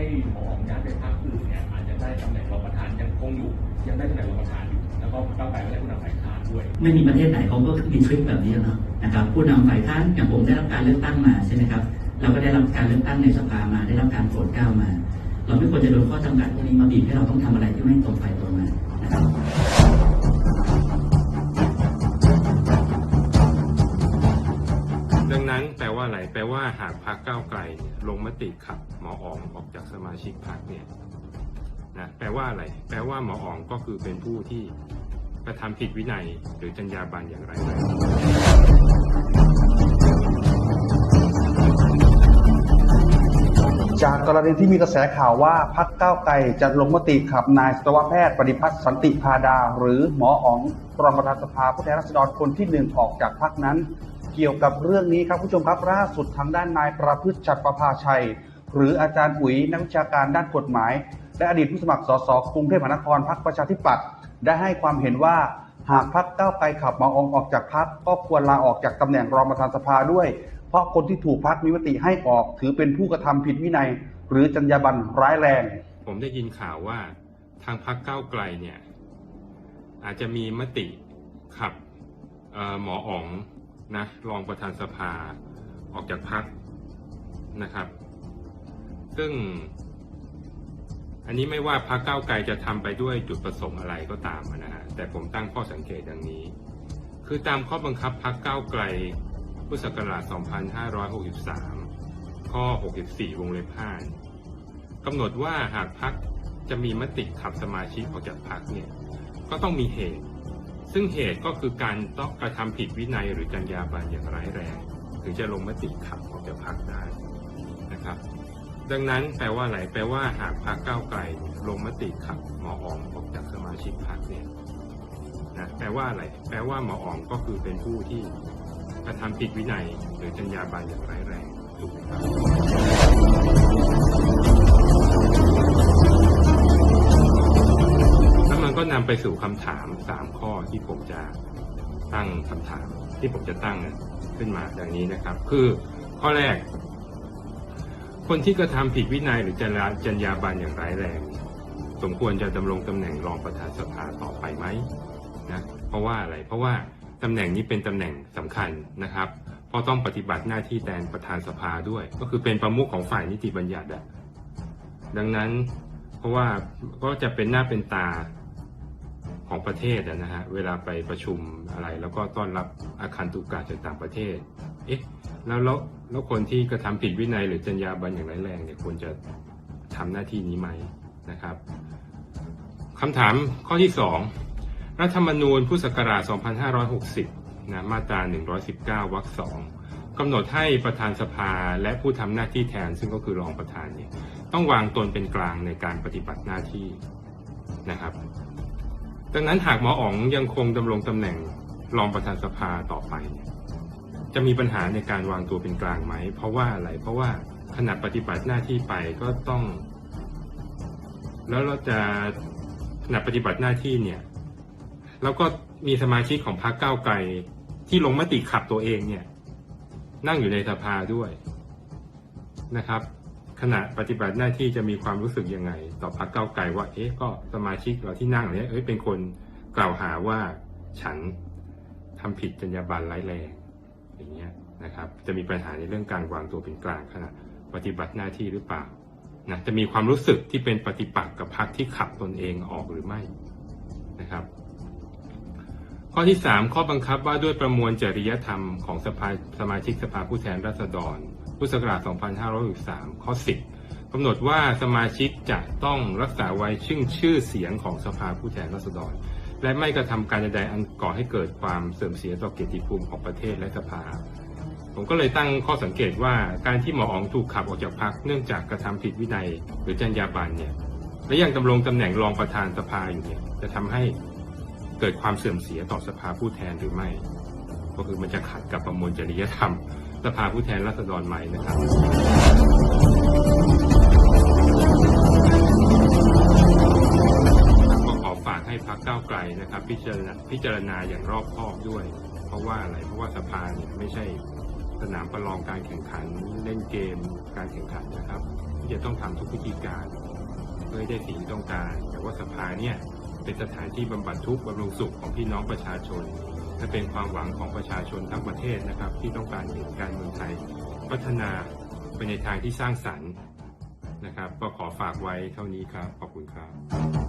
ให้หมอออกย้ายไปพรรคอื่นเนี่ยอาจจะได้ตำแหน่งรองประธานยังคงอยู่ยังได้ตำแหน่งรองประธานอยู่แล้วก็ก้าวไกลก็ได้ผู้นำฝ่ายค้านด้วย ไม่มีประเทศไหนเขาก็มีทริคแบบนี้เนาะนะครับผู้นำฝ่ายค้านอย่างผมได้รับการเลือกตั้งมาใช่ไหมครับเราก็ได้รับการเลือกตั้งในสภามาได้รับการโปรดเกล้ามา เราไม่ควรจะโดนข้อจำกัดพวกนี้มาบีบให้เราต้องทำอะไรที่ไม่ตรงไปตรงมานะครับ ว่าอะไร แปลว่าหากพรรคก้าวไกลลงมติขับหมออ๋องออกจากสมาชิกพรรคเนี่ยนะแปลว่าอะไร แปลว่าหมออ๋องก็คือเป็นผู้ที่กระทำผิดวินัยหรือจรรยาบรรณอย่างไรายจากกรณีที่มีกระแสข่าวว่าพักก้าวไกลจะลงมติขับนายสัตวแพทย์ปฏิพัฒน์สันติพาดา หรือหมออ๋องรองประธานสภาผู้แทนราษฎรคนที่หนึ่งออกจากพักนั้น เกี่ยวกับเรื่องนี้ครับผู้ชมครับล่าสุดทางด้านนายประพฤติชัดประภาชัย หรืออาจารย์อุ๋ยนักวิชาการด้านกฎหมาย และอดีตผู้สมัครสสกรุงเทพมหานครพรรคประชาธิปัตย์ได้ให้ความเห็นว่าหากพักก้าวไกลขับหมอองออกจากพักก็ควรลาออกจากตำแหน่งรองประธานสภาด้วย เพราะคนที่ถูกพักมีมติให้ออกถือเป็นผู้กระทำผิดวินัย หรือจรรยาบรรณร้ายแรง ผมได้ยินข่าวว่าทางพรรคก้าวไกลเนี่ยอาจจะมีมติขับหมออ๋อง นะรองประธานสภาออกจากพรรคนะครับ ซึ่ง อันนี้ไม่ว่าพรรคก้าวไกลจะทำไปด้วยจุดประสงค์อะไรก็ตามนะฮะแต่ผมตั้งข้อสังเกตดังนี้ คือตามข้อบังคับพรรคก้าวไกลพุทธศักราช 2563 ข้อ 64 วงเล็บ5กำหนดว่าหากพรรคจะมีมติขับสมาชิกออกจากพรรคเนี่ย ก็ต้องมีเหตุ ซึ่งเหตุก็คือการต้องกระทำผิดวินัยหรือจรรยาบรรณอย่างร้ายแรง ถึงจะลงมติขับออกจากพรรคได้นะครับ ดังนั้นแปลว่าอะไรแปลว่าหากพรรคก้าวไกลลงมติขับหมออ๋องออกจากสมาชิกพรรคเนี่ยนะแปลว่าอะไรแปลว่าหมออ๋องก็คือเป็นผู้ที่กระทำผิดวินัยหรือจรรยาบรรณอย่างร้ายแรงถูกไหมครับ ก็นำไปสู่คำถามสามข้อที่ผมจะตั้งคำถามที่ผมจะตั้งขึ้นมาดังนี้นะครับ คือข้อแรก คนที่กระทำผิดวินัยหรือจรรยาจรรยาบรรณอย่างร้ายแรง สมควรจะดำรงตำแหน่งรองประธานสภาต่อไปไหมนะเพราะว่าอะไรเพราะว่าตำแหน่งนี้เป็นตำแหน่งสำคัญนะครับเพราะต้องปฏิบัติหน้าที่แทนประธานสภาด้วย ก็คือเป็นประมุขของฝ่ายนิติบัญญัติดังนั้นเพราะว่าก็จะเป็นหน้าเป็นตา ของประเทศนะฮะเวลาไปประชุมอะไร แล้วก็ต้อนรับอาคารตุกาจากต่างประเทศ เอ๊ะแล้วแล้วแล้วคนที่กระทำผิดวินัยหรือจรรยาบรรณอย่างร้ายแรงเนี่ยควรจะทำหน้าที่นี้ไหมนะครับคำถามข้อที่สองรัฐธรรมนูญพุทธศักราช 2560 นะมาตรา 119 วรรคสองกำหนดให้ประธานสภาและผู้ทำหน้าที่แทน ซึ่งก็คือรองประธานเนี่ยต้องวางตนเป็นกลางในการปฏิบัติหน้าที่นะครับ ดังนั้นหากหมออ๋องยังคงดำรงตำแหน่งรองประธานสภาต่อไป จะมีปัญหาในการวางตัวเป็นกลางไหม เพราะว่าอะไร เพราะว่าขณะปฏิบัติหน้าที่ไปก็ต้อง แล้วเราจะขณะปฏิบัติหน้าที่เนี่ย แล้วก็มีสมาชิกของพรรคก้าวไกลที่ลงมติขับตัวเองเนี่ย นั่งอยู่ในสภาด้วยนะครับ ขณะปฏิบัติหน้าที่จะมีความรู้สึกยังไง ต่อพรรคก้าไกลว่าเอ๊ะก็สมาชิกเราที่นั่งเนี่ยเอ้ยเป็นคนกล่าวหาว่าฉันทำผิดจรรยาบรรณร้ายแรงอย่างเงี้ยนะครับ จะมีปัญหาในเรื่องการวางตัวเป็นกลางขณะปฏิบัติหน้าที่หรือเปล่านะจะมีความรู้สึกที่เป็นปฏิปักษ์กับพรรคที่ขับตนเองออกหรือไม่นะครับ ข้อที่ 3 ข้อบังคับว่าด้วยประมวลจริยธรรมของสภาสมาชิกสภาผู้แทนราษฎร พุทธศักราช 2563 ข้อ 10กำหนดว่าสมาชิกจะต้องรักษาไว้ซึ่งชื่อเสียงของสภาผู้แทนราษฎร และไม่กระทำการใดๆอันก่อให้เกิดความเสื่อมเสียต่อเกียรติภูมิของประเทศและสภา ผมก็เลยตั้งข้อสังเกตว่าการที่หมออ๋องถูกขับออกจากพรรคเนื่องจากกระทำผิดวินัย หรือจรรยาบรรณเนี่ยและยังดำรงตำแหน่งรองประธานสภาอยู่เนี่ยจะทำให้เกิดความเสื่อมเสียต่อสภาผู้แทนหรือไม่ ก็คือมันจะขัดกับประมวลจริยธรรม สภาผู้แทนราษฎรใหม่นะครับก็ขอฝากให้พักก้าวไกลนะครับพิจารณาพิจารณาอย่างรอบคอบด้วย เพราะว่าอะไรเพราะว่าสภาเนี่ยไม่ใช่สนามประลองการแข่งขันเล่นเกมการแข่งขันนะครับที่จะต้องทำทุกวิธีการเพื่อได้สิ่งที่ต้องการ แต่ว่าสภาเนี่ยเป็นสถานที่บำบัดทุกข์บำรุงสุขของพี่น้องประชาชน และเป็นความหวังของประชาชนทั้งประเทศนะครับ ที่ต้องการเห็นการเมืองไทยพัฒนาไปในทางที่สร้างสรรค์นะครับ ก็ขอฝากไว้เท่านี้ครับ ขอบคุณครับ